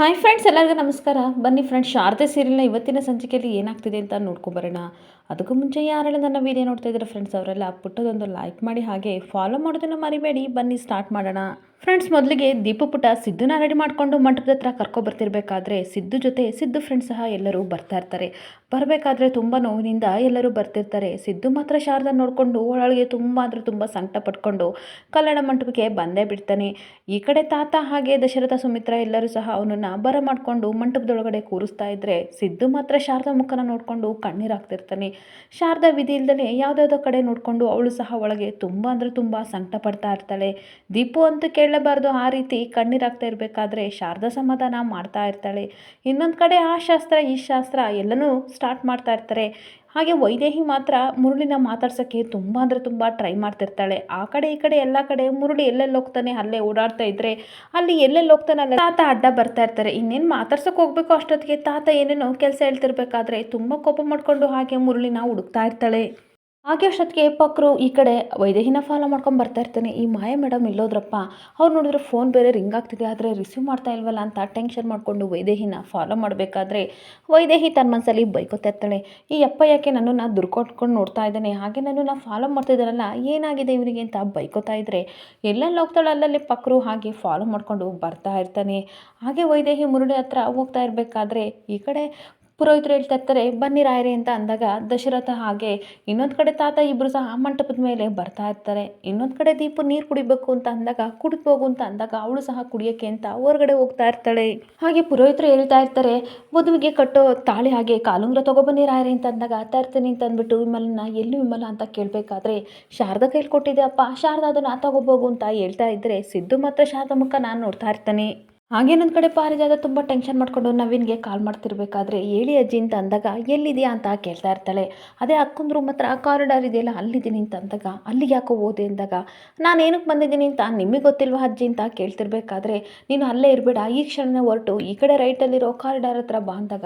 Hi friends ಎಲ್ಲರಿಗೂ ನಮಸ್ಕಾರ. ಬನ್ನಿ ಫ್ರೆಂಡ್ಸ್ ಶಾರದೆ ಸೀರಿಯಲ್ನ ಇವತ್ತಿನ ಸಂಚಿಕೆಯಲ್ಲಿ ಏನಾಗ್ತಿದೆ ಅಂತ ನೋಡ್ಕೊಬರೋಣ ಅದಕ್ಕೂ ಮುಂಚೆ ಯಾರೆಲ್ಲ ನನ್ನ ವೀಡಿಯೋ ನೋಡ್ತಾ ಇದ್ದಾರೆ ಫ್ರೆಂಡ್ಸ್ ಅವರೆಲ್ಲ ಪುಟ್ಟದೊಂದು ಲೈಕ್ ಮಾಡಿ ಹಾಗೆ ಫಾಲೋ ಮಾಡೋದನ್ನು ಮರಿಬೇಡಿ. ಬನ್ನಿ ಸ್ಟಾರ್ಟ್ ಮಾಡೋಣ. ಫ್ರೆಂಡ್ಸ್ ಮೊದಲಿಗೆ ದೀಪ ಪುಟ ಸಿದ್ಧನ ರೆಡಿ ಮಾಡಿಕೊಂಡು ಮಂಟಪದ ಹತ್ರ ಕರ್ಕೊ ಬರ್ತಿರ್ಬೇಕಾದ್ರೆ ಸಿದ್ದು ಜೊತೆ ಸಿದ್ದು ಫ್ರೆಂಡ್ಸ್ ಸಹ ಎಲ್ಲರೂ ಬರ್ತಾ ಇರ್ತಾರೆ. ಬರಬೇಕಾದ್ರೆ ತುಂಬ ನೋವಿನಿಂದ ಎಲ್ಲರೂ ಬರ್ತಿರ್ತಾರೆ. ಸಿದ್ದು ಮಾತ್ರ ಶಾರದಾ ನೋಡಿಕೊಂಡು ಒಳಗೆ ತುಂಬ ಅಂದರೆ ತುಂಬ ಸಂಕಟ ಪಟ್ಕೊಂಡು ಕಲ್ಯಾಣ ಮಂಟಪಕ್ಕೆ ಬಂದೇ ಬಿಡ್ತಾನೆ. ಈ ಕಡೆ ತಾತ ಹಾಗೆ ದಶರಥ, ಸುಮಿತ್ರ ಎಲ್ಲರೂ ಸಹ ಅವನನ್ನು ಬರ ಮಾಡಿಕೊಂಡು ಮಂಟಪದೊಳಗಡೆ ಕೂರಿಸ್ತಾ ಇದ್ದರೆ ಸಿದ್ದು ಮಾತ್ರ ಶಾರದಾ ಮುಖನ ನೋಡಿಕೊಂಡು ಕಣ್ಣೀರಾಗ್ತಿರ್ತಾನೆ ಶಾರದಾ ವಿಧಿ ಇಲ್ದಲೆ ಯಾವುದಾದ್ರೂ ಕಡೆ ನೋಡಿಕೊಂಡು ಅವಳು ಸಹ ಒಳಗೆ ತುಂಬ ಅಂದರೆ ತುಂಬ ಸಂಕಟ ಪಡ್ತಾ ಇರ್ತಾಳೆ. ದೀಪು ಅಂತೂ ಕೇಳಬಾರ್ದು, ಆ ರೀತಿ ಕಣ್ಣೀರಾಗ್ತಾ ಇರಬೇಕಾದ್ರೆ ಶಾರದಾ ಸಮಾಧಾನ ಮಾಡ್ತಾ ಇರ್ತಾಳೆ. ಇನ್ನೊಂದು ಕಡೆ ಆ ಶಾಸ್ತ್ರ, ಈ ಶಾಸ್ತ್ರ ಎಲ್ಲನೂ ಸ್ಟಾರ್ಟ್ ಮಾಡ್ತಾ ಇರ್ತಾರೆ. ಹಾಗೆ ವೈದೇಹಿ ಮಾತ್ರ ಮುರುಳಿನ ಮಾತಾಡ್ಸೋಕ್ಕೆ ತುಂಬ ಅಂದರೆ ತುಂಬ ಟ್ರೈ ಮಾಡ್ತಿರ್ತಾಳೆ. ಆ ಕಡೆ ಈ ಕಡೆ ಎಲ್ಲ ಕಡೆ ಮುರುಳಿ ಎಲ್ಲೆಲ್ಲಿ ಹೋಗ್ತಾನೆ ಅಲ್ಲೇ ಓಡಾಡ್ತಾ ಇದ್ರೆ ಅಲ್ಲಿ ಎಲ್ಲೆಲ್ಲಿ ಹೋಗ್ತಾನೆ ಅಲ್ಲ ತಾತ ಅಡ್ಡ ಬರ್ತಾ ಇರ್ತಾರೆ. ಇನ್ನೇನು ಮಾತಾಡ್ಸೋಕೆ ಹೋಗ್ಬೇಕು ಅಷ್ಟೊತ್ತಿಗೆ ತಾತ ಏನೇನೋ ಕೆಲಸ ಹೇಳ್ತಿರ್ಬೇಕಾದ್ರೆ ತುಂಬ ಕೋಪ ಮಾಡಿಕೊಂಡು ಹಾಗೆ ಮುರುಳಿನ ಹುಡುಕ್ತಾ ಇರ್ತಾಳೆ. ಹಾಗೆ ಅಷ್ಟೊತ್ತಿಗೆ ಪಕ್ರು ಈ ಕಡೆ ವೈದೇಹಿನ ಫಾಲೋ ಮಾಡ್ಕೊಂಡು ಬರ್ತಾ ಇರ್ತಾನೆ. ಈ ಮಾಯ ಮೇಡಮ್ ಇಲ್ಲೋದ್ರಪ್ಪ, ಅವ್ರು ನೋಡಿದ್ರೆ ಫೋನ್ ಬೇರೆ ರಿಂಗ್ ಆಗ್ತಿದೆ, ಆದರೆ ರಿಸೀವ್ ಮಾಡ್ತಾ ಇಲ್ವಲ್ಲ ಅಂತ ಟೆನ್ಷನ್ ಮಾಡಿಕೊಂಡು ವೈದೇಹಿನ ಫಾಲೋ ಮಾಡಬೇಕಾದ್ರೆ ವೈದೇಹಿ ತನ್ನ ಮನಸ್ಸಲ್ಲಿ ಬೈಕೋತಾ ಇರ್ತಾಳೆ. ಈ ಅಪ್ಪ ಯಾಕೆ ನನ್ನನ್ನು ದುರ್ಕೊಟ್ಕೊಂಡು ನೋಡ್ತಾ ಇದ್ದಾನೆ? ಹಾಗೆ ನನ್ನನ್ನು ಫಾಲೋ ಮಾಡ್ತಿದ್ದಾರಲ್ಲ ಏನಾಗಿದೆ ಇವನಿಗೆ ಅಂತ ಬೈಕೋತಾ ಇದ್ದರೆ ಎಲ್ಲೆಲ್ಲಿ ಹೋಗ್ತಾಳೆ ಅಲ್ಲಲ್ಲಿ ಪಕ್ರು ಹಾಗೆ ಫಾಲೋ ಮಾಡಿಕೊಂಡು ಬರ್ತಾ ಇರ್ತಾನೆ. ಹಾಗೆ ವೈದೇಹಿ ಮುರುಳಿ ಹತ್ರ ಹೋಗ್ತಾ ಇರಬೇಕಾದ್ರೆ ಈ ಕಡೆ ಪುರೋಹಿತರು ಹೇಳ್ತಾ ಇರ್ತಾರೆ, ಬನ್ನಿ ರಾಯರೇ ಅಂತ ಅಂದಾಗ ದಶರಥ ಹಾಗೆ ಇನ್ನೊಂದು ಕಡೆ ತಾತ ಇಬ್ಬರು ಸಹ ಮಂಟಪದ ಮೇಲೆ ಬರ್ತಾ ಇರ್ತಾರೆ. ಇನ್ನೊಂದು ಕಡೆ ದೀಪ ನೀರು ಕುಡಿಬೇಕು ಅಂತ ಅಂದಾಗ, ಕುಡಿದು ಹೋಗು ಅಂತ ಅಂದಾಗ ಅವಳು ಸಹ ಕುಡಿಯೋಕ್ಕೆ ಅಂತ ಹೊರಗಡೆ ಹೋಗ್ತಾ ಇರ್ತಾಳೆ. ಹಾಗೆ ಪುರೋಹಿತರು ಹೇಳ್ತಾ ಇರ್ತಾರೆ, ವಧುವಿಗೆ ಕಟ್ಟೋ ತಾಳಿ ಹಾಗೆ ಕಾಲುಂಗ್ರ ತಗೊಬನ್ನಿ ರಾಯರೇ ಅಂತ ಅಂದಾಗ, ತರ್ತೀನಿ ಅಂತ ಅಂದ್ಬಿಟ್ಟು, ವಿಮಲನ, ಎಲ್ಲಿ ವಿಮಲ ಅಂತ ಕೇಳಬೇಕಾದ್ರೆ ಶಾರದ ಕೈಲಿ ಕೊಟ್ಟಿದೆ ಅಪ್ಪ, ಶಾರದಾ ಅದನ್ನು ತಗೋಬೋಗು ಅಂತ ಹೇಳ್ತಾ ಇದ್ದರೆ ಸಿದ್ದು ಮಾತ್ರ ಶಾರದ ಮುಖ ನಾನು ನೋಡ್ತಾ ಇರ್ತಾನೆ. ಹಾಗೇನೊಂದು ಕಡೆ ಪಾರಿಜಾತ ತುಂಬ ಟೆನ್ಷನ್ ಮಾಡಿಕೊಂಡು ನವೀನ್ಗೆ ಕಾಲ್ ಮಾಡ್ತಿರ್ಬೇಕಾದ್ರೆ, ಹೇಳಿ ಅಜ್ಜಿ ಅಂತ ಅಂದಾಗ ಎಲ್ಲಿದೆಯಾ ಅಂತ ಕೇಳ್ತಾ ಇರ್ತಾಳೆ. ಅದೇ ಅಕ್ಕನ ರೂಮ್ ಹತ್ರ ಕಾರಿಡಾರ್ ಇದೆಯಲ್ಲ, ಅಲ್ಲಿದ್ದೀನಿ ಅಂತ ಅಂದಾಗ, ಅಲ್ಲಿಗೆ ಯಾಕೋ ಹೋದೆ ಅಂದಾಗ. ನಾನು ಏನಕ್ಕೆ ಬಂದಿದ್ದೀನಿ ಅಂತ ನಿಮಗೆ ಗೊತ್ತಿಲ್ವಾ ಅಜ್ಜಿ ಅಂತ ಕೇಳ್ತಿರ್ಬೇಕಾದ್ರೆ, ನೀನು ಅಲ್ಲೇ ಇರಬೇಡ, ಈ ಕ್ಷಣನೇ ಹೊರಟು. ಈ ಕಡೆ ರೈಟಲ್ಲಿರೋ ಕಾರಿಡಾರ್ ಹತ್ರ ಬಾ ಅಂದಾಗ,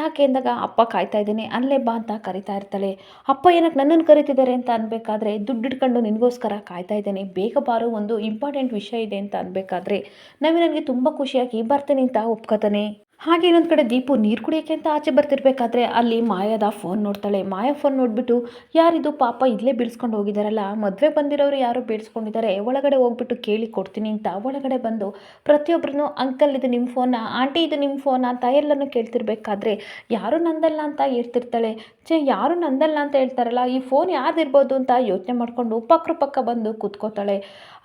ಯಾಕೆ ಅಂದಾಗ, ಅಪ್ಪ ಕಾಯ್ತಾ ಇದ್ದೀನಿ, ಅಲ್ಲೇ ಬಾ ಅಂತ ಕರಿತಾ ಇರ್ತಾಳೆ. ಅಪ್ಪ ಏನಕ್ಕೆ ನನ್ನನ್ನು ಕರಿತಿದ್ದಾರೆ ಅಂತ ಅನ್ಬೇಕಾದ್ರೆ, ದುಡ್ಡು ಇಟ್ಕೊಂಡು ನಿನಗೋಸ್ಕರ ಕಾಯ್ತಾ ಇದ್ದೇನೆ. ಬೇಗ ಬಾರೋ ಒಂದು ಇಂಪಾರ್ಟೆಂಟ್ ವಿಷಯ ಇದೆ ಅಂತ ಅನ್ಬೇಕಾದ್ರೆ ನವೀನ್ ನನಗೆ ತುಂಬ ಖುಷಿಯಾಗಿ ಬರ್ತೀನಿ ಅಂತ ಒಪ್ಕೋತಾನೆ. ಹಾಗೆ ಇನ್ನೊಂದು ಕಡೆ ದೀಪು, ನೀರು ಕುಡಿಯೋಕ್ಕೆ ಅಂತ ಆಚೆ ಬರ್ತಿರ್ಬೇಕಾದ್ರೆ ಅಲ್ಲಿ ಮಾಯಾದ ಫೋನ್ ನೋಡ್ತಾಳೆ. ಮಾಯಾ ಫೋನ್ ನೋಡಿಬಿಟ್ಟು, ಯಾರಿದು ಪಾಪ ಇಲ್ಲೇ ಬೀಳ್ಸ್ಕೊಂಡು ಹೋಗಿದ್ದಾರಲ್ಲ ಮದುವೆ ಬಂದಿರೋರು ಯಾರೋ ಬೀಳ್ಸ್ಕೊಂಡಿದ್ದಾರೆ ಒಳಗಡೆ ಹೋಗ್ಬಿಟ್ಟು ಕೇಳಿ ಕೊಡ್ತೀನಿ ಅಂತ ಒಳಗಡೆ ಬಂದು ಪ್ರತಿಯೊಬ್ಬರೂ ಅಂಕಲ್ ಇದು ನಿಮ್ಮ ಫೋನಾ ಆಂಟಿ ಇದು ನಿಮ್ಮ ಫೋನಾ ಅಂತ ಎಲ್ಲನೂ ಕೇಳ್ತಿರ್ಬೇಕಾದ್ರೆ, ಯಾರು ನಂದಲ್ಲ ಅಂತ ಹೇಳ್ತಿರ್ತಾಳೆ. ಛೇ, ಯಾರು ನಂದಲ್ಲ ಅಂತ ಹೇಳ್ತಾರಲ್ಲ, ಈ ಫೋನ್ ಯಾರ್ದಿರ್ಬೋದು ಅಂತ ಯೋಚನೆ ಮಾಡಿಕೊಂಡು ಪಕ್ಕ ಪಕ್ಕ ಬಂದು ಕೂತ್ಕೋತಾಳೆ.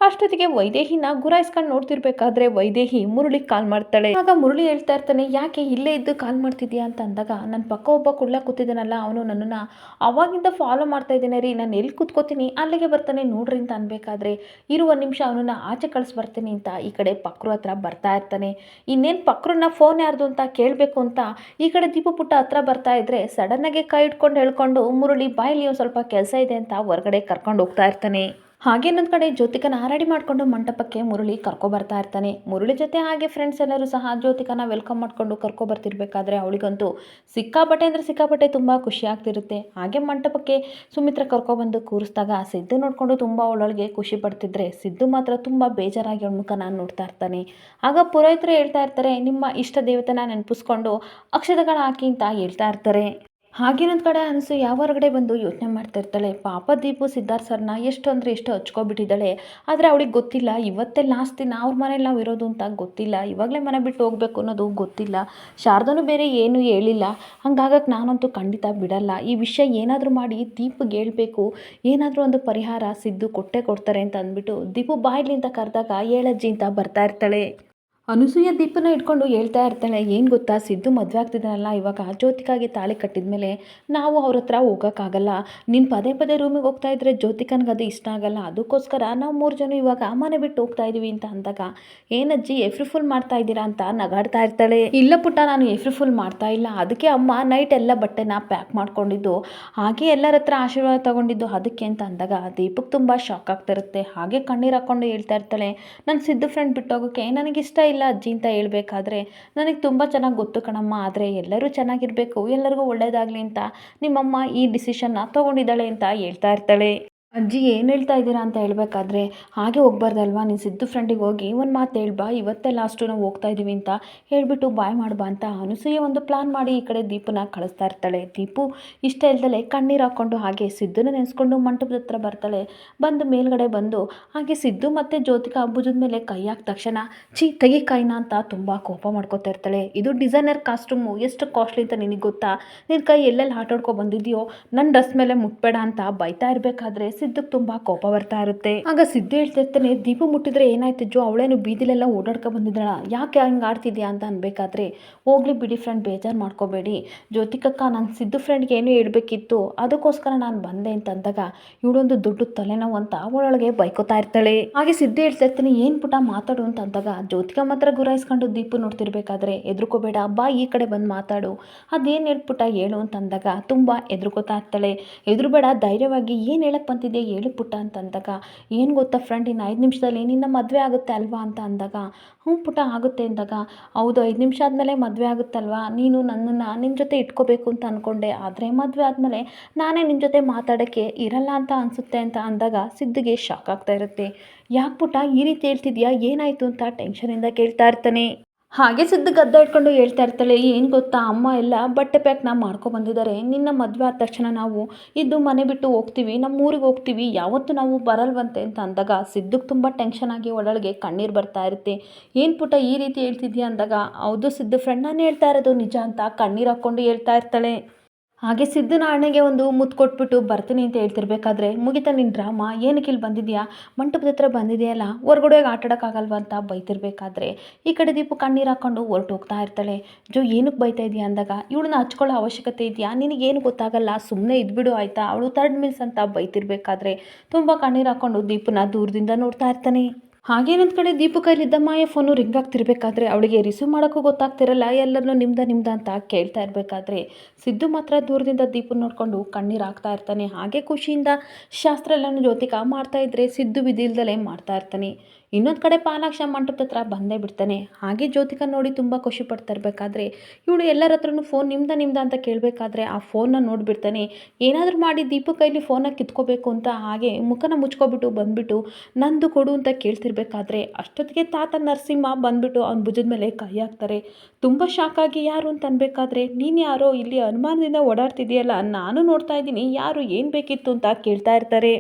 ಅಷ್ಟೊತ್ತಿಗೆ ವೈದೇಹಿನ ಗುರಾಯಿಸ್ಕೊಂಡು ನೋಡ್ತಿರ್ಬೇಕಾದ್ರೆ ವೈದೇಹಿ ಮುರುಳಿ ಕಾಲ್ ಮಾಡ್ತಾಳೆ. ಆಗ ಮುರುಳಿ ಹೇಳ್ತಾ ಇರ್ತಾನೆ ಯಾಕೆ ಇಲ್ಲೇ ಇದ್ದು ಕಾಲ್ ಮಾಡ್ತಿದ್ಯಾ ಅಂತ ಅಂದಾಗ ನನ್ನ ಪಕ್ಕ ಒಬ್ಬ ಕುಳ್ಳ ಕೂತಿದ್ದಾನಲ್ಲ, ಅವನು ನನ್ನನ್ನು ಅವಾಗಿಂದ ಫಾಲೋ ಮಾಡ್ತಾ ಇದ್ದೇನೆ ರೀ, ನಾನು ಎಲ್ಲಿ ಕೂತ್ಕೋತೀನಿ, ಅಲ್ಲಿಗೆ ಬರ್ತಾನೆ ನೋಡ್ರಿ ಅಂತ ಅನ್ಬೇಕಾದ್ರೆ, ಇರುವ ನಿಮಿಷ ಅವನನ್ನು ಆಚೆ ಕಳಿಸ್ಬರ್ತೀನಿ ಅಂತ ಈ ಕಡೆ ಪಕ್ರು ಹತ್ರ ಬರ್ತಾ ಇರ್ತಾನೆ. ಇನ್ನೇನು ಪಕ್ರನ್ನ ಫೋನ್ ಯಾರ್ದು ಅಂತ ಕೇಳಬೇಕು ಅಂತ ಈ ಕಡೆ ದೀಪ ಪುಟ್ಟ ಹತ್ರ ಬರ್ತಾ ಇದ್ರೆ ಸಡನ್ನಾಗೆ ಕೈ ಇಟ್ಕೊಂಡು ಹೇಳ್ಕೊಂಡು, ಮುರುಳಿ ಬಾಯಲ್ಲಿ ಒಂದು ಸ್ವಲ್ಪ ಕೆಲಸ ಇದೆ ಅಂತ ಹೊರಗಡೆ ಕರ್ಕೊಂಡು ಹೋಗ್ತಾ ಇರ್ತಾನೆ. ಹಾಗೆ ಇನ್ನೊಂದು ಕಡೆ ಜ್ಯೋತಿಕನ ಹಾರಾಡಿ ಮಾಡಿಕೊಂಡು ಮಂಟಪಕ್ಕೆ ಮುರುಳಿ ಕರ್ಕೊಬರ್ತಾ ಇರ್ತಾನೆ. ಮುರುಳಿ ಜೊತೆ ಹಾಗೆ ಫ್ರೆಂಡ್ಸ್ ಎಲ್ಲರೂ ಸಹ ಜ್ಯೋತಿಕನ ವೆಲ್ಕಮ್ ಮಾಡಿಕೊಂಡು ಕರ್ಕೊಬರ್ತಿರ್ಬೇಕಾದ್ರೆ ಅವಳಿಗಂತೂ ಸಿಕ್ಕಾಪಟ್ಟೆ ಅಂದರೆ ಸಿಕ್ಕಾಪಟ್ಟೆ ತುಂಬ ಖುಷಿ ಆಗ್ತಿರುತ್ತೆ. ಹಾಗೆ ಮಂಟಪಕ್ಕೆ ಸುಮಿತ್ರ ಕರ್ಕೊಬಂದು ಕೂರಿಸಿದಾಗ ಸಿದ್ದು ನೋಡಿಕೊಂಡು ತುಂಬ ಅವಳೊಳಗೆ ಖುಷಿ ಪಡ್ತಿದ್ರೆ ಸಿದ್ದು ಮಾತ್ರ ತುಂಬ ಬೇಜಾರಾಗಿ ಅವಳ ಮುಖ ನಾನು ನೋಡ್ತಾ ಇರ್ತಾನೆ. ಆಗ ಪುರೋಹಿತರು ಹೇಳ್ತಾ ಇರ್ತಾರೆ, ನಿಮ್ಮ ಇಷ್ಟ ದೇವತೆನ ನೆನಪಿಸ್ಕೊಂಡು ಅಕ್ಷತಗಳ ಹಾಕಿ ಅಂತ ಹೇಳ್ತಾ ಇರ್ತಾರೆ. ಹಾಗೇನೊಂದು ಕಡೆ ಅನಿಸು ಯಾವ ಹೊರಗಡೆ ಬಂದು ಯೋಚನೆ ಮಾಡ್ತಾ ಇರ್ತಾಳೆ ಪಾಪ ದೀಪು ಸಿದ್ಧಾರ್ಥ ಸರ್ನ ಎಷ್ಟು ಅಂದರೆ ಎಷ್ಟು ಹಚ್ಕೊಬಿಟ್ಟಿದ್ದಾಳೆ? ಆದರೆ ಅವಳಿಗೆ ಗೊತ್ತಿಲ್ಲ. ಇವತ್ತೇ ಲಾಸ್ಟ್ ದಿನ ಅವ್ರ ಮನೇಲಿ ನಾವು ಇರೋದು ಅಂತ ಗೊತ್ತಿಲ್ಲ. ಇವಾಗಲೇ ಮನೆ ಬಿಟ್ಟು ಹೋಗಬೇಕು ಅನ್ನೋದು ಗೊತ್ತಿಲ್ಲ. ಶಾರದನೂ ಬೇರೆ ಏನೂ ಹೇಳಿಲ್ಲ. ಹಂಗಾಗಕ್ಕೆ ನಾನಂತೂ ಖಂಡಿತ ಬಿಡಲ್ಲ. ಈ ವಿಷಯ ಏನಾದರೂ ಮಾಡಿ ದೀಪಿಗೆ ಹೇಳ್ಬೇಕು. ಏನಾದರೂ ಒಂದು ಪರಿಹಾರ ಸಿದ್ದು ಕೊಟ್ಟೆ ಕೊಡ್ತಾರೆ ಅಂತ ಅಂದ್ಬಿಟ್ಟು ದೀಪು ಬಾಯ್ಲಿಂದ ಕರೆದಾಗ ಏಳಜ್ಜಿ ಅಂತ ಬರ್ತಾ ಇರ್ತಾಳೆ. ಅನುಸೂಯ ದೀಪನ ಇಟ್ಕೊಂಡು ಹೇಳ್ತಾ ಇರ್ತಾಳೆ, ಏನು ಗೊತ್ತಾ? ಸಿದ್ದು ಮದುವೆ ಆಗ್ತಿದ್ದಾನಲ್ಲ, ಇವಾಗ ಜ್ಯೋತಿಕಾಗೆ ತಾಳಿ ಕಟ್ಟಿದ ಮೇಲೆ ನಾವು ಅವ್ರ ಹತ್ರ ಹೋಗೋಕ್ಕಾಗಲ್ಲ. ನೀನು ಪದೇ ಪದೇ ರೂಮಿಗೆ ಹೋಗ್ತಾ ಇದ್ರೆ ಜ್ಯೋತಿಕನ್ಗೆ ಅದು ಇಷ್ಟ ಆಗಲ್ಲ. ಅದಕ್ಕೋಸ್ಕರ ನಾವು ಮೂರು ಜನ ಇವಾಗ ಅಮ್ಮನೆ ಬಿಟ್ಟು ಹೋಗ್ತಾ ಇದ್ದೀವಿ ಅಂತ ಅಂದಾಗ ಏನಜ್ಜಿ ಎಫ್ರಿ ಫುಲ್ ಮಾಡ್ತಾ ಇದ್ದೀರಾ ಅಂತ ನಗಾಡ್ತಾ ಇರ್ತಾಳೆ. ಇಲ್ಲ ಪುಟ್ಟ, ನಾನು ಎಫ್ರಿ ಫುಲ್ ಮಾಡ್ತಾ ಇಲ್ಲ. ಅದಕ್ಕೆ ಅಮ್ಮ ನೈಟ್ ಎಲ್ಲ ಬಟ್ಟೆನ ಪ್ಯಾಕ್ ಮಾಡ್ಕೊಂಡಿದ್ದು, ಹಾಗೆ ಎಲ್ಲರ ಹತ್ರ ಆಶೀರ್ವಾದ ತಗೊಂಡಿದ್ದು ಅದಕ್ಕೆ ಅಂತ ಅಂದಾಗ ದೀಪಕ್ಕೆ ತುಂಬ ಶಾಕ್ ಆಗ್ತಿರುತ್ತೆ ಹಾಗೆ ಕಣ್ಣೀರು ಹಾಕ್ಕೊಂಡು ಹೇಳ್ತಾ ಇರ್ತಾಳೆ ನನ್ನ ಸಿದ್ದು ಫ್ರೆಂಡ್ ಬಿಟ್ಟೋಗೋಕ್ಕೆ ನನಗಿಷ್ಟ ಇಲ್ಲ. ಇಲ್ಲ ಅಜ್ಜಿ ಅಂತ ಹೇಳ್ಬೇಕಾದ್ರೆ ನನಗೆ ತುಂಬ ಚೆನ್ನಾಗಿ ಗೊತ್ತು ಕಣಮ್ಮ, ಆದರೆ ಎಲ್ಲರೂ ಚೆನ್ನಾಗಿರಬೇಕು, ಎಲ್ಲರಿಗೂ ಒಳ್ಳೆಯದಾಗಲಿ ಅಂತ ನಿಮ್ಮಮ್ಮ ಈ ಡಿಸಿಷನ್ನ ತೊಗೊಂಡಿದ್ದಾಳೆ ಅಂತ ಹೇಳ್ತಾ ಇರ್ತಾಳೆ. ಅಜ್ಜಿ, ಏನು ಹೇಳ್ತಾ ಇದ್ದೀರಾ ಅಂತ ಹೇಳಬೇಕಾದ್ರೆ, ಹಾಗೆ ಹೋಗ್ಬಾರ್ದಲ್ವಾ? ನೀನು ಸಿದ್ದು ಫ್ರೆಂಡಿಗೆ ಹೋಗಿ ಒಂದು ಮಾತು ಹೇಳ್ಬಾ ಇವತ್ತೇ ಲಾಸ್ಟು ನಾವು ಹೋಗ್ತಾ ಇದ್ದೀವಿ ಅಂತ ಹೇಳಿಬಿಟ್ಟು ಬಾಯ್ ಮಾಡ್ಬಾ ಅಂತ ಅನಸೂಯ ಒಂದು ಪ್ಲಾನ್ ಮಾಡಿ ಈ ಕಡೆ ದೀಪನ ಕಳಿಸ್ತಾ ಇರ್ತಾಳೆ. ದೀಪು ಇಷ್ಟ ಇಲ್ದಲೆ ಕಣ್ಣೀರು ಹಾಕ್ಕೊಂಡು ಹಾಗೆ ಸಿದ್ದುನ ನೆನೆಸ್ಕೊಂಡು ಮಂಟಪದ ಹತ್ರ ಬರ್ತಾಳೆ. ಬಂದು ಮೇಲ್ಗಡೆ ಬಂದು, ಹಾಗೆ ಸಿದ್ದು ಮತ್ತು ಜ್ಯೋತಿಕಾ ಭುಜದ ಮೇಲೆ ಕೈ ಹಾಕಿದ ತಕ್ಷಣ ಚಿ ತೆಗಿ ಕೈನ ಅಂತ ತುಂಬ ಕೋಪ ಮಾಡ್ಕೋತಾ ಇರ್ತಾಳೆ. ಇದು ಡಿಸೈನರ್ ಕಾಸ್ಟ್ಯೂಮು ಎಷ್ಟು ಕಾಸ್ಟ್ಲಿ ಅಂತ ನಿನಗೆ ಗೊತ್ತಾ? ನಿನ್ನ ಕೈ ಎಲ್ಲೆಲ್ಲಿ ಆಟಾಡ್ಕೊ ಬಂದಿದೆಯೋ ನನ್ನ ಡ್ರೆಸ್ ಮೇಲೆ ಮುಟ್ಬೇಡ ಅಂತ ಬೈತಾ ಇರಬೇಕಾದ್ರೆ ಸಿದ್ದುಗೆ ತುಂಬ ಕೋಪ ಬರ್ತಾ ಇರುತ್ತೆ. ಆಗ ಸಿದ್ದು ಹೇಳ್ತಿರ್ತಾನೆ, ದೀಪ ಮುಟ್ಟಿದ್ರೆ ಏನಾಯ್ತು ಜೋ? ಅವಳೇನು ಬೀದಿಲೆಲ್ಲ ಓಡಾಡ್ಕೊ ಬಂದಿದ್ದಾಳ? ಯಾಕೆ ಹಂಗೆ ಆಡ್ತಿದ್ಯಾ ಅಂತ ಅನ್ಬೇಕಾದ್ರೆ, ಹೋಗ್ಲಿ ಬಿಡಿ ಫ್ರೆಂಡ್ ಬೇಜಾರು ಮಾಡ್ಕೋಬೇಡಿ. ಜ್ಯೋತಿಕಕ್ಕ ನಾನು ಸಿದ್ದು ಫ್ರೆಂಡ್ಗೆ ಏನು ಹೇಳ್ಬೇಕಿತ್ತು. ಅದಕ್ಕೋಸ್ಕರ ನಾನು ಬಂದೆ ಅಂತ ಅಂದಾಗ ಇವಳೊಂದು ದೊಡ್ಡ ತಲೆನೋವು ಅಂತ ಅವಳೊಳಗೆ ಬೈಕೋತಾ ಇರ್ತಾಳೆ. ಹಾಗೆ ಸಿದ್ದು ಹೇಳ್ತಾ ಇರ್ತಾನೆ ಏನು ಪುಟ ಮಾತಾಡು? ಅಂತ ಅಂದಾಗ ಜ್ಯೋತಿಕ ಮಾತ್ರ ಗುರಾಯಿಸ್ಕೊಂಡು ದೀಪ ನೋಡ್ತಿರ್ಬೇಕಾದ್ರೆ ಎದ್ರುಕೋಬೇಡ. ಬಾ, ಈ ಕಡೆ ಬಂದು ಮಾತಾಡು. ಅದೇನು ಹೇಳ್ಬಿಟ್ಟ ಹೇಳು? ಅಂತ ಅಂದಾಗ ತುಂಬ ಎದ್ರುಕೋತಾ ಇರ್ತಾಳೆ. ಎದುರುಬೇಡ, ಧೈರ್ಯವಾಗಿ ಏನು ಹೇಳಕ್ಕೆ ಬಂತಿದ್ದೆ ಹೇಳು ಪುಟ್ಟ ಅಂತ ಅಂದಾಗ. ಏನು ಗೊತ್ತಾ ಫ್ರೆಂಡ್ ಇನ್ನು ಐದು ನಿಮಿಷದಲ್ಲಿ ನಿನ್ನ ಮದುವೆ ಆಗುತ್ತೆ ಅಲ್ವಾ ಅಂತ ಅಂದಾಗ. ಹ್ಞೂ ಪುಟ ಆಗುತ್ತೆ ಅಂದಾಗ. ಹೌದು, ಐದು ನಿಮಿಷ ಆದಮೇಲೆ ಮದುವೆ ಆಗುತ್ತಲ್ವಾ? ನೀನು ನನ್ನನ್ನು ನಿನ್ನ ಜೊತೆ ಇಟ್ಕೋಬೇಕು ಅಂತ ಅಂದ್ಕೊಂಡೆ ಆದರೆ ಮದುವೆ ಆದಮೇಲೆ ನಾನೇ ನಿನ್ನ ಜೊತೆ ಮಾತಾಡೋಕ್ಕೆ ಇರಲ್ಲ ಅಂತ ಅನಿಸುತ್ತೆ ಅಂತ ಅಂದಾಗ ಸಿದ್ಧಿಗೆ ಶಾಕ್ ಆಗ್ತಾ ಇರುತ್ತೆ. ಯಾಕೆ ಪುಟ? ಈ ರೀತಿ ಹೇಳ್ತಿದ್ಯಾ? ಏನಾಯಿತು ಅಂತ ಟೆನ್ಷನಿಂದ ಕೇಳ್ತಾ ಇರ್ತಾನೆ. ಹಾಗೆ ಸಿದ್ದು ಗದ್ದ ಇಟ್ಕೊಂಡು ಹೇಳ್ತಾ ಇರ್ತಾಳೆ, ಏನು ಗೊತ್ತಾ ಅಮ್ಮ ಎಲ್ಲ ಬಟ್ಟೆ ಪ್ಯಾಕ್ನ ಮಾಡ್ಕೊಬಂದಿದ್ದಾರೆ ನಿನ್ನ ಮದುವೆ ಆದ ತಕ್ಷಣ ನಾವು ಇದ್ದು ಮನೆ ಬಿಟ್ಟು ಹೋಗ್ತೀವಿ ನಮ್ಮ ಊರಿಗೆ ಹೋಗ್ತೀವಿ. ಯಾವತ್ತೂ ನಾವು ಬರಲ್ವಂತೆ ಅಂತ ಅಂದಾಗ ಸಿದ್ದುಗೆ ತುಂಬ ಟೆನ್ಷನ್ ಆಗಿ ಒಳಗೆ ಕಣ್ಣೀರು ಬರ್ತಾ ಇರುತ್ತೆ. ಏನು ಪುಟ ಈ ರೀತಿ ಹೇಳ್ತಿದ್ಯಾ? ಅಂದಾಗ, ಹೌದು ಸಿದ್ದು ಫ್ರೆಂಡ್ ನಾನು ಹೇಳ್ತಾ ಇರೋದು ನಿಜ ಅಂತ ಕಣ್ಣೀರು ಹಾಕ್ಕೊಂಡು ಹೇಳ್ತಾ ಇರ್ತಾಳೆ. ಹಾಗೆ ಅಣ್ಣಗೆ ಒಂದು ಮುತ್ತು ಕೊಟ್ಬಿಟ್ಟು ಬರ್ತೀನಿ ಅಂತ ಹೇಳ್ತಿರ್ಬೇಕಾದ್ರೆ, ಮುಗಿತಾ ನಿನ್ನ ಡ್ರಾಮಾ, ಏನಕ್ಕೆ ಇಲ್ಲಿ ಬಂದಿದೆಯಾ? ಮಂಟಪದ ಹತ್ರ ಬಂದಿದೆಯಲ್ಲ ಹೊರ್ಗಡೆ ಹೋಗಿ ಆಟ ಅಂತ ಬೈತಿರ್ಬೇಕಾದ್ರೆ, ಈ ಕಡೆ ದೀಪು ಕಣ್ಣೀರು ಹಾಕ್ಕೊಂಡು ಹೊರಟು ಹೋಗ್ತಾ ಇರ್ತಾಳೆ. ಜೋ, ಏನಕ್ಕೆ ಬೈತಾ ಇದೆಯಾ ಅಂದಾಗ, ಇವಳನ್ನ ಹಚ್ಕೊಳ್ಳೋ ಅವಶ್ಯಕತೆ ಇದೆಯಾ? ನಿನಗೇನು ಗೊತ್ತಾಗಲ್ಲ ಸುಮ್ಮನೆ ಇದ್ಬಿಡು ಆಯಿತಾ? ಅವಳು ತರ್ಡ್ ಮಿಲ್ಸ್ ಅಂತ ಬೈತಿರ್ಬೇಕಾದ್ರೆ, ತುಂಬ ಕಣ್ಣೀರು ಹಾಕ್ಕೊಂಡು ದೀಪನ ದೂರದಿಂದ ನೋಡ್ತಾ ಇರ್ತಾನೆ. ಹಾಗೇನೊಂದು ಕಡೆ ದೀಪು ಕೈಲಿದ್ದ ಮಾಯ ಫೋನು ರಿಂಗ್ ಆಗ್ತಿರ್ಬೇಕಾದ್ರೆ ಅವಳಿಗೆ ರಿಸೀವ್ ಮಾಡೋಕ್ಕೂ ಗೊತ್ತಾಗ್ತಿರಲ್ಲ ಎಲ್ಲರನ್ನೂ ನಿಮ್ದ ನಿಮ್ದ ಅಂತ ಕೇಳ್ತಾ ಇರಬೇಕಾದ್ರೆ ಸಿದ್ದು ಮಾತ್ರ ದೂರದಿಂದ ದೀಪು ನೋಡಿಕೊಂಡು ಕಣ್ಣೀರು ಹಾಕ್ತಾ ಇರ್ತಾನೆ. ಹಾಗೆ ಖುಷಿಯಿಂದ ಶಾಸ್ತ್ರ ಎಲ್ಲನೂ ಜ್ಯೋತಿಕ ಮಾಡ್ತಾ ಇದ್ರೆ ಸಿದ್ದು ವಿಧಿಲ್ದಲ್ಲೇ ಮಾಡ್ತಾ ಇರ್ತಾನೆ. ಇನ್ನೊಂದು ಕಡೆ ಪಾಲಾಕ್ಷ ಮಂಟಪದ ಹತ್ರ ಬಂದೇ ಬಿಡ್ತಾನೆ. ಹಾಗೆ ಜ್ಯೋತಿಕ ನೋಡಿ ತುಂಬ ಖುಷಿ ಪಡ್ತಾ ಇರಬೇಕಾದ್ರೆ ಇವಳು ಎಲ್ಲರ ಹತ್ರನೂ ಫೋನ್ ನಿಮ್ದ ನಿಮ್ದ ಅಂತ ಕೇಳಬೇಕಾದ್ರೆ ಆ ಫೋನ್ನ ನೋಡಿಬಿಡ್ತಾನೆ. ಏನಾದರೂ ಮಾಡಿ ದೀಪು ಕೈಲಿ ಫೋನ ಕಿತ್ಕೋಬೇಕು ಅಂತ ಹಾಗೆ ಮುಖನ ಮುಚ್ಕೊಬಿಟ್ಟು ಬಂದ್ಬಿಟ್ಟು, ನಂದು ಕೊಡು ಅಂತ ಕೇಳ್ತಿರ್ಬೇಕಾದ್ರೆ ಅಷ್ಟೊತ್ತಿಗೆ ತಾತ ನರಸಿಂಹ ಬಂದ್ಬಿಟ್ಟು ಅವ್ನ ಭುಜದ ಮೇಲೆ ಕೈ ಹಾಕ್ತಾರೆ. ತುಂಬ ಶಾಕಾಗಿ ಯಾರು? ಅಂತ ಅನ್ಬೇಕಾದ್ರೆ, ನೀನು ಯಾರೋ? ಇಲ್ಲಿ ಅನುಮಾನದಿಂದ ಓಡಾಡ್ತಿದೆಯಲ್ಲ ನಾನು ನೋಡ್ತಾ ಇದ್ದೀನಿ. ಯಾರು? ಏನು ಬೇಕಿತ್ತು? ಅಂತ ಕೇಳ್ತಾ ಇರ್ತಾರೆ.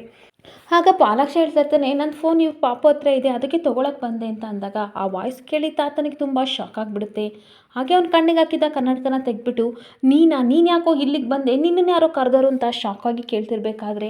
ಆಗ ಪಾಲಕ್ಷ ಹೇಳ್ತಾ ಇರ್ತಾನೆ ನನ್ನ ಫೋನ್ ನೀವು ಪಾಪ ಹತ್ರ ಇದೆ, ಅದಕ್ಕೆ ತೊಗೊಳಕ್ಕೆ ಬಂದೆ ಅಂತ ಅಂದಾಗ ಆ ವಾಯ್ಸ್ ಕೇಳಿ ತಾತನಿಗೆ ತುಂಬ ಶಾಕ್ ಆಗಿಬಿಡುತ್ತೆ. ಹಾಗೆ ಅವ್ನ ಕಣ್ಣಿಗೆ ಹಾಕಿದ್ದ ಕನ್ನಡಕನ ತೆಗೆದ್ಬಿಟ್ಟು, ನೀನಾ, ನೀನು ಯಾಕೋ ಇಲ್ಲಿಗೆ ಬಂದೆ? ನಿನ್ನನ್ನು ಯಾರೋ ಕರೆದರು ಅಂತ ಶಾಕಾಗಿ ಕೇಳ್ತಿರ್ಬೇಕಾದ್ರೆ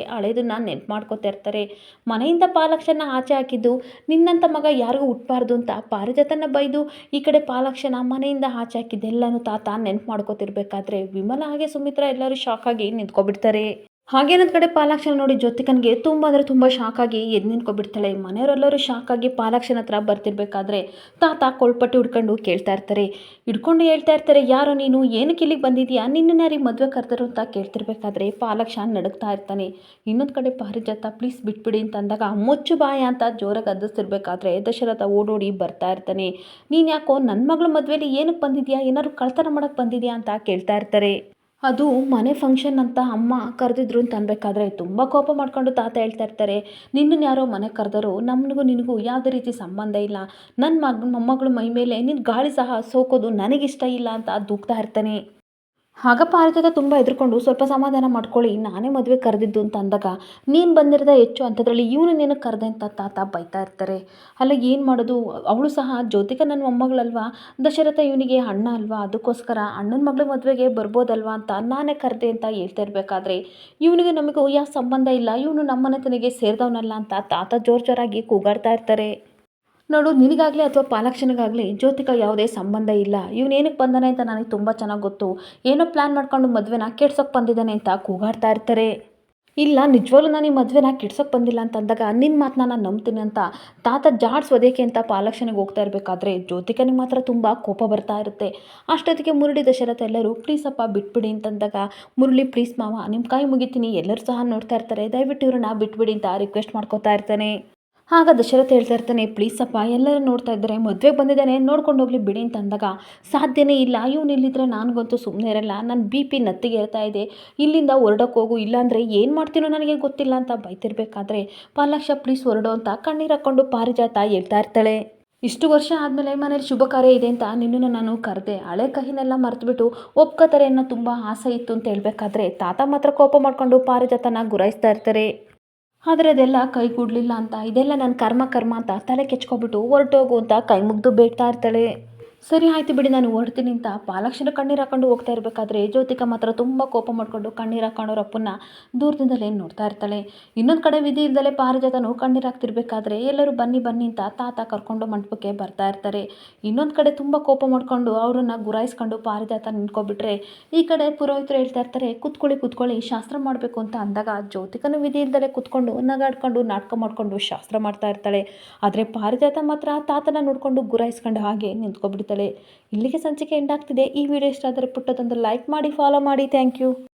ನಾನು ನೆನ್ಪು ಮಾಡ್ಕೋತಾ ಇರ್ತಾರೆ. ಮನೆಯಿಂದ ಪಾಲಕ್ಷನ ಆಚೆ ಹಾಕಿದ್ದು ನಿನ್ನಂಥ ಮಗ ಯಾರಿಗೂ ಹುಟ್ಟಬಾರ್ದು ಅಂತ ಪಾರಿಜಾತನ ಬೈದು, ಈ ಕಡೆ ಪಾಲಕ್ಷನ ಮನೆಯಿಂದ ಆಚೆ ಹಾಕಿದ್ದೆಲ್ಲನೂ ತಾತ ನೆನ್ಪು ಮಾಡ್ಕೋತಿರ್ಬೇಕಾದ್ರೆ ವಿಮಲ ಹಾಗೆ ಸುಮಿತ್ರ ಎಲ್ಲರೂ ಶಾಕಾಗಿ ನಿಂತ್ಕೊಬಿಡ್ತಾರೆ. ಹಾಗೇನೊಂದು ಕಡೆ ಪಾಲಾಕ್ಷನ ನೋಡಿ ಜ್ಯೋತಿಕನಿಗೆ ತುಂಬ ಅಂದರೆ ತುಂಬ ಶಾಕಾಗಿ ಎದ್ದು ನಿಂತ್ಕೊಬಿಡ್ತಾಳೆ. ಮನೆಯವರೆಲ್ಲರೂ ಶಾಕಾಗಿ ಪಾಲಾಕ್ಷನ ಹತ್ರ ಬರ್ತಿರ್ಬೇಕಾದ್ರೆ ತಾತ ಕೊಳ್ಪಟ್ಟಿ ಹುಡ್ಕೊಂಡು ಕೇಳ್ತಾ ಇರ್ತಾರೆ. ಹಿಡ್ಕೊಂಡು ಹೇಳ್ತಾ ಇರ್ತಾರೆ, ಯಾರೋ ನೀನು? ಏನಕ್ಕೆ ಇಲ್ಲಿಗೆ ಬಂದಿದ್ಯಾ? ನಿನ್ನ ಯಾರಿಗೆ ಮದುವೆ ಕರೆದರು ಅಂತ ಕೇಳ್ತಿರ್ಬೇಕಾದ್ರೆ ಪಾಲಾಕ್ಷ ನಡುಗ್ತಾ ಇರ್ತಾನೆ. ಇನ್ನೊಂದು ಕಡೆ ಪಾರಿಜಾತ, ಪ್ಲೀಸ್ ಬಿಟ್ಬಿಡಿ ಅಂತ ಅಂದಾಗ, ಮುಚ್ಚು ಬಾಯ ಅಂತ ಜೋರಾಗಿ ಅದ್ದಿಸ್ತಿರ್ಬೇಕಾದ್ರೆ ದಶರಥ ಓಡೋಡಿ ಬರ್ತಾ ಇರ್ತಾನೆ. ನೀನು ಯಾಕೋ ನನ್ನ ಮಗಳ ಮದುವೆಲಿ ಏನಕ್ಕೆ ಬಂದಿದ್ಯಾ? ಏನಾದ್ರು ಕಳ್ತನ ಮಾಡೋಕ್ಕೆ ಬಂದಿದ್ಯಾ? ಅಂತ ಕೇಳ್ತಾ ಇರ್ತಾರೆ. ಅದು ಮನೆ ಫಂಕ್ಷನ್ ಅಂತ ಅಮ್ಮ ಕರೆದಿದ್ರು ಅಂತ ಅನ್ಬೇಕಾದ್ರೆ ತುಂಬ ಕೋಪ ಮಾಡ್ಕೊಂಡು ತಾತ ಹೇಳ್ತಾ ಇರ್ತಾರೆ. ನಿನ್ನನ್ನು ಯಾರೋ ಮನೆಗೆ ಕರೆದರು ನಮಗೂ ನಿನಗೂ ಯಾವುದೇ ರೀತಿ ಸಂಬಂಧ ಇಲ್ಲ. ನನ್ನ ಮಗ, ಮೊಮ್ಮಗಳು ಮೈ ಮೇಲೆ ನಿನ್ನ ಗಾಳಿ ಸಹ ಸೋಕೋದು ನನಗಿಷ್ಟ ಇಲ್ಲ ಅಂತ ದುಗ್ತಾ ಇರ್ತಾನೆ ಆಗ ಪಾರಿಜಾತ ತುಂಬ ಹೆದರ್ಕೊಂಡು, ಸ್ವಲ್ಪ ಸಮಾಧಾನ ಮಾಡ್ಕೊಳ್ಳಿ, ನಾನೇ ಮದುವೆ ಕರೆದಿದ್ದು ಅಂತ ಅಂದಾಗ, ನೀನು ಬಂದಿರದ ಹೆಚ್ಚು ಅಂಥದ್ರಲ್ಲಿ ಇವನು ನೀನು ಕರೆದೆ ಅಂತ ತಾತ ಬೈತಾ ಇರ್ತಾರೆ. ಅಲ್ಲ, ಏನು ಮಾಡೋದು? ಅವಳು ಸಹ ಜ್ಯೋತಿಕ ನನ್ನ ಮೊಮ್ಮಗಳಲ್ವಾ? ದಶರಥ ಇವನಿಗೆ ಅಣ್ಣ ಅಲ್ವಾ? ಅದಕ್ಕೋಸ್ಕರ ಅಣ್ಣನ ಮಗಳ ಮದುವೆಗೆ ಬರ್ಬೋದಲ್ವಾ ಅಂತ ನಾನೇ ಕರೆದೆ ಅಂತ ಹೇಳ್ತಾ ಇರಬೇಕಾದ್ರೆ, ಇವನಿಗೆ ನಮಗೂ ಯಾವ ಸಂಬಂಧ ಇಲ್ಲ. ಇವನು ನಮ್ಮನೆತನಿಗೆ ಸೇರಿದವನಲ್ಲ ಅಂತ ತಾತ ಜೋರು ಜೋರಾಗಿ ಕೂಗಾಡ್ತಾ ಇರ್ತಾರೆ. ನೋಡು, ನಿನಗಾಗಲಿ ಅಥವಾ ಪಾಲಕ್ಷನಿಗಾಗಲಿ ಜ್ಯೋತಿಕ ಯಾವುದೇ ಸಂಬಂಧ ಇಲ್ಲ. ಇವನೇನಕ್ಕೆ ಬಂದಾನೆ ಅಂತ ನನಗೆ ತುಂಬ ಚೆನ್ನಾಗಿ ಗೊತ್ತು. ಏನೋ ಪ್ಲ್ಯಾನ್ ಮಾಡ್ಕೊಂಡು ಮದುವೆನ ಕೆಡ್ಸೋಕ್ಕೆ ಬಂದಿದ್ದಾನೆ ಅಂತ ಕೂಗಾಡ್ತಾ ಇರ್ತಾರೆ. ಇಲ್ಲ, ನಿಜವಾಗ್ಲೂ ನಾನು ಈ ಮದುವೆನ ಕೆಡ್ಸೋಕ್ಕೆ ಬಂದಿಲ್ಲ ಅಂತ ಅಂದಾಗ ನಿನ್ನ ಮಾತನ್ನ ನಾನು ನಂಬ್ತೀನಿ ಅಂತ ತಾತ ಜಾಡ್ಸೋದೇಕೆ ಅಂತ ಪಾಲಕ್ಷನಿಗೆ ಹೋಗ್ತಾ ಇರಬೇಕಾದ್ರೆ ಜ್ಯೋತಿಕನಿಗೆ ಮಾತ್ರ ತುಂಬ ಕೋಪ ಬರ್ತಾ ಇರುತ್ತೆ. ಅಷ್ಟೊತ್ತಿಗೆ ಮುರುಳಿ ದಶರಥ ಎಲ್ಲರೂ ಪ್ಲೀಸಪ್ಪ ಬಿಟ್ಬಿಡಿ ಅಂತಂದಾಗ ಮುರುಳಿ, ಪ್ಲೀಸ್ ಮಾವ ನಿಮ್ಮ ಕೈ ಮುಗಿತೀನಿ, ಎಲ್ಲರೂ ಸಹ ನೋಡ್ತಾ ಇರ್ತಾರೆ. ದಯವಿಟ್ಟು ಇವ್ರನ್ನ ಬಿಟ್ಬಿಡಿ ಅಂತ ರಿಕ್ವೆಸ್ಟ್ ಮಾಡ್ಕೋತಾ ಇರ್ತಾನೆ. ಆಗ ದಶರಥ ಹೇಳ್ತಾ ಇರ್ತಾನೆ ಪ್ಲೀಸಪ್ಪ ಎಲ್ಲರೂ ನೋಡ್ತಾ ಇದ್ದಾರೆ, ಮದುವೆಗೆ ಬಂದಿದ್ದಾನೆ, ನೋಡ್ಕೊಂಡು ಹೋಗ್ಲಿ ಬಿಡಿ ಅಂತ ಅಂದಾಗ, ಸಾಧ್ಯನೇ ಇಲ್ಲ, ಇವನು ಇಲ್ಲಿದ್ರೆ ನನಗಂತೂ ಸುಮ್ಮನೆ ಇರಲ್ಲ ನನ್ನ ಬಿ ಪಿ ನತ್ತಿಗೆ ಇರ್ತಾ ಇದೆ, ಇಲ್ಲಿಂದ ಹೊರಡೋಕೆ ಹೋಗು, ಇಲ್ಲಾಂದರೆ ಏನು ಮಾಡ್ತೀನೋ ನನಗೆ ಗೊತ್ತಿಲ್ಲ ಅಂತ ಬೈತಿರ್ಬೇಕಾದ್ರೆ, ಪಾಲಕ್ಷ, ಪ್ಲೀಸ್ ಹೊರಡು ಅಂತ ಕಣ್ಣೀರು ಹಾಕ್ಕೊಂಡು ಪಾರಿಜಾತ ಹೇಳ್ತಾ ಇರ್ತಾಳೆ. ಇಷ್ಟು ವರ್ಷ ಆದಮೇಲೆ ಮನೇಲಿ ಶುಭ ಕಾರ್ಯ ಇದೆ ಅಂತ ನಿನ್ನನ್ನು ನಾನು ಕರೆದೆ, ಹಳೆ ಕಹಿನೆಲ್ಲ ಮರೆತುಬಿಟ್ಟು ಒಪ್ಕೋತಾರೆ ಅನ್ನೋ ತುಂಬ ಆಸೆ ಇತ್ತು ಅಂತ ಹೇಳಬೇಕಾದ್ರೆ, ತಾತ ಮಾತ್ರ ಕೋಪ ಮಾಡಿಕೊಂಡು ಪಾರಿಜಾತನ ಗುರಾಯಿಸ್ತಾ ಇರ್ತಾರೆ. ಆದರೆ ಅದೆಲ್ಲ ಕೈಗೂಡಲಿಲ್ಲ ಅಂತ. ಇದೆಲ್ಲ ನನ್ನ ಕರ್ಮ ಕರ್ಮ ಅಂತ ತಲೆ ಕೆಚ್ಕೊಬಿಟ್ಟು ಹೊರಟೋಗು ಅಂತ ಕೈ ಮುಗ್ದು ಬೇಡ್ತಾ ಇರ್ತಾಳೆ. ಸರಿ ಆಯ್ತು ಬಿಡಿ, ನಾನು ಹೊರಡ್ತೀನಿ ಅಂತ. ಪಾಲಕ್ಷನ ಕಣ್ಣೀರು ಹಾಕೊಂಡು ಹೋಗ್ತಾ ಇರಬೇಕಾದ್ರೆ ಜ್ಯೋತಿಕ ಮಾತ್ರ ತುಂಬ ಕೋಪ ಮಾಡಿಕೊಂಡು ಕಣ್ಣೀರು ಹಾಕೊಂಡವ್ರ ಅಪ್ಪನ್ನ ದೂರದಿಂದಲೇ ನೋಡ್ತಾ ಇರ್ತಾಳೆ. ಇನ್ನೊಂದು ಕಡೆ ವಿಧಿ ಇಲ್ದಲೆ ಪಾರಿಜಾತನು ಕಣ್ಣೀರು ಹಾಕ್ತಿರ್ಬೇಕಾದ್ರೆ ಎಲ್ಲರೂ ಬನ್ನಿ ಬನ್ನಿ ಅಂತ ತಾತ ಕರ್ಕೊಂಡು ಮಂಟಪಕ್ಕೆ ಬರ್ತಾ ಇರ್ತಾರೆ. ಇನ್ನೊಂದು ಕಡೆ ತುಂಬ ಕೋಪ ಮಾಡಿಕೊಂಡು ಅವರನ್ನು ಗುರಾಯಿಸ್ಕೊಂಡು ಪಾರಿಜಾತ ನಿಂತ್ಕೊಬಿಟ್ರೆ ಈ ಕಡೆ ಪುರೋಹಿತರು ಹೇಳ್ತಾ ಇರ್ತಾರೆ, ಕುತ್ಕೊಳ್ಳಿ ಕುತ್ಕೊಳ್ಳಿ, ಶಾಸ್ತ್ರ ಮಾಡಬೇಕು ಅಂತ ಅಂದಾಗ ಜ್ಯೋತಿಕನು ವಿಧಿ ಇಲ್ಲದಲೇ ಕುತ್ಕೊಂಡು ನಗಾಡ್ಕೊಂಡು ನಾಟಕ ಮಾಡಿಕೊಂಡು ಶಾಸ್ತ್ರ ಮಾಡ್ತಾ ಇರ್ತಾಳೆ. ಆದರೆ ಪಾರಿಜಾತ ಮಾತ್ರ ತಾತನ ನೋಡಿಕೊಂಡು ಗುರಾಯಿಸ್ಕೊಂಡು ಹಾಗೆ ನಿಂತ್ಕೊಬಿಡ್ತಾಳೆ ಇಲ್ಲಿಗೆ ಸಂಚಿಕೆ ಎಂಡ್ ಆಗ್ತಿದೆ. ಈ ವಿಡಿಯೋ ಇಷ್ಟ ಆದರೆ ಪುಟ್ಟದೊಂದು ಲೈಕ್ ಮಾಡಿ ಫಾಲೋ ಮಾಡಿ. Thank you